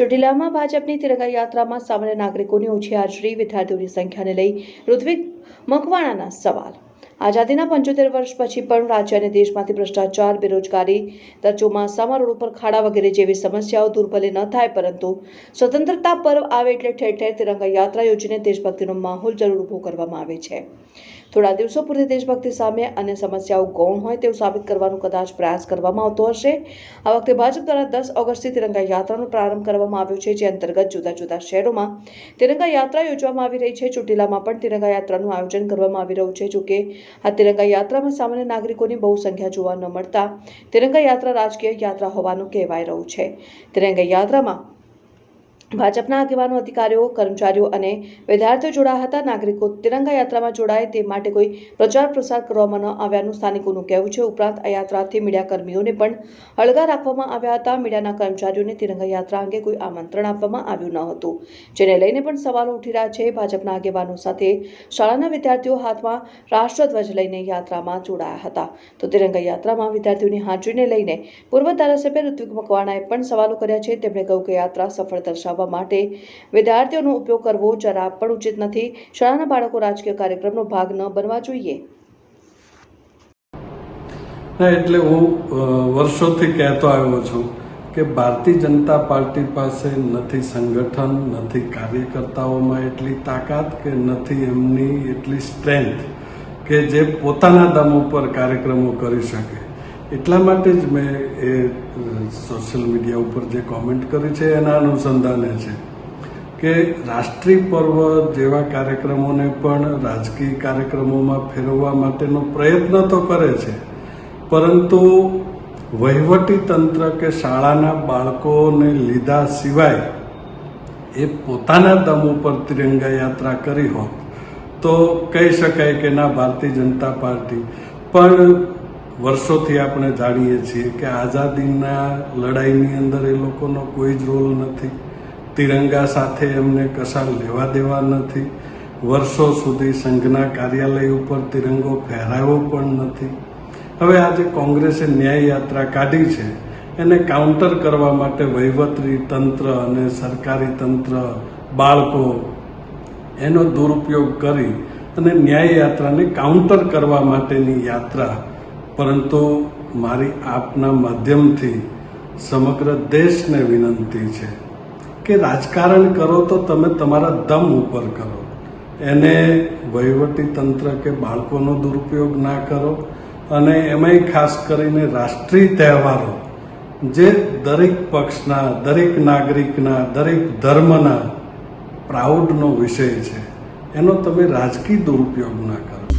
ચોટીલામાં ભાજપની તિરંગા યાત્રામાં સામાન્ય નાગરિકોની ઓછી હાજરી વિદ્યાર્થીઓની સંખ્યાને લઈ ઋત્વિક મકવાણાના સવાલ આઝાદીના પંચોતેર વર્ષ પછી પણ રાજ્ય અને દેશમાંથી ભ્રષ્ટાચાર, બેરોજગારી દર ચોમાસામાં રોડ ઉપર ખાડા વગેરે જેવી સમસ્યાઓ દૂર ભલે ન થાય પરંતુ સ્વતંત્રતા પર્વ આવે એટલે ઠેર ઠેર તિરંગા યાત્રા યોજીને દેશભક્તિનો માહોલ જરૂર ઊભો કરવામાં આવે છે. થોડા દિવસો પૂરતી દેશભક્તિ સામે અને સમસ્યાઓ ગૌણ હોય તેવું સાબિત કરવાનો કદાચ પ્રયાસ કરવામાં આવતો હશે. આ વખતે ભાજપ દ્વારા દસ ઓગસ્ટથી તિરંગા યાત્રાનો પ્રારંભ કરવામાં આવ્યો છે, જે અંતર્ગત જુદા જુદા શહેરોમાં તિરંગા યાત્રા યોજવામાં આવી રહી છે. ચોટીલામાં પણ તિરંગા યાત્રાનું આયોજન કરવામાં આવી રહ્યું છે, જોકે આ તિરંગા યાત્રામાં સામાન્ય નાગરિકોની બહુ સંખ્યા જોવા ન મળતા તિરંગા યાત્રા રાજકીય યાત્રા હોવાનું કહેવાય રહ્યું છે. તિરંગા યાત્રામાં ભાજપના આગેવાનો, અધિકારીઓ, કર્મચારીઓ અને વિદ્યાર્થીઓ જોડાયા હતા. નાગરિકો તિરંગા યાત્રામાં જોડાય તે માટે કોઈ પ્રચાર પ્રસાર કરવામાં ન આવ્યાનું સ્થાનિકોનું કહેવું છે. ઉપરાંત આ યાત્રાથી મીડિયાકર્મીઓને પણ હળગા રાખવામાં આવ્યા હતા. મીડિયાના કર્મચારીઓને તિરંગા યાત્રા અંગે કોઈ આમંત્રણ આપવામાં આવ્યું ન હતું, જેને લઈને પણ સવાલો ઉઠી રહ્યા છે. ભાજપના આગેવાનો સાથે શાળાના વિદ્યાર્થીઓ હાથમાં રાષ્ટ્રધ્વજ લઈને યાત્રામાં જોડાયા હતા. તો તિરંગા યાત્રામાં વિદ્યાર્થીઓની હાજરીને લઈને પૂર્વ ધારાસભ્ય ઋત્વિક મકવાણાએ પણ સવાલો કર્યા છે. તેમણે કહ્યું કે યાત્રા સફળ દર્શાવવા માટે વિદ્યાર્થીઓનો ઉપયોગ કરવો જરા પણ ઉચિત નથી. શાળાના બાળકો રાજકીય કાર્યક્રમનો ભાગ ન બનવા જોઈએ. એટલે હું વર્ષોથી કહેતો આવ્યો છું કે ભારતીય જનતા પાર્ટી પાસે નથી સંગઠન, નથી કાર્યકર્તાઓમાં એટલી તાકાત કે નથી એમની એટલી સ્ટ્રેન્થ કે જે પોતાના દમ ઉપર કાર્યક્રમો કરી શકે. એટલા માટે જ મેં એ સોશિયલ મીડિયા ઉપર જે કોમેન્ટ કરી છે, એના અનુસંધાને છે કે રાષ્ટ્રીય પર્વ જેવા કાર્યક્રમોને પણ રાજકીય કાર્યક્રમોમાં ફેરવવા માટેનો પ્રયત્ન તો કરે છે, પરંતુ વહીવટી તંત્ર કે શાળાના બાળકોને લીધા સિવાય એ પોતાના દમ ઉપર તિરંગા યાત્રા કરી હોત તો કહી શકાય કે ના, ભારતીય જનતા પાર્ટી. પણ વર્ષોથી આપણે જાણીએ છીએ કે આઝાદીના લડાઈની અંદર એ લોકોનો કોઈ જ રોલ નથી. તિરંગા સાથે એમને કશા લેવા દેવા નથી. વર્ષો સુધી સંઘના કાર્યાલય ઉપર તિરંગો ફહેરાયો પણ નથી. હવે આજે કોંગ્રેસે ન્યાય યાત્રા કાઢી છે. એને કાઉન્ટર કરવા માટે વહીવટી તંત્ર અને સરકારી તંત્ર, બાળકો એનો દુરુપયોગ કરી અને ન્યાય યાત્રાને કાઉન્ટર કરવા માટેની યાત્રા પરંતુ મારી આપના માધ્યમથી સમગ્ર દેશને વિનંતી છે કે રાજકારણ કરો તો તમે તમારા દમ ઉપર કરો. એને વહીવટી તંત્ર કે બાળકોનો દુરુપયોગ ના કરો અને એમાંય ખાસ કરીને રાષ્ટ્રીય તહેવારો જે દરેક પક્ષના, દરેક નાગરિકના, દરેક ધર્મના પ્રાઉડનો વિષય છે. એનો તમે રાજકીય દુરુપયોગ ના કરો.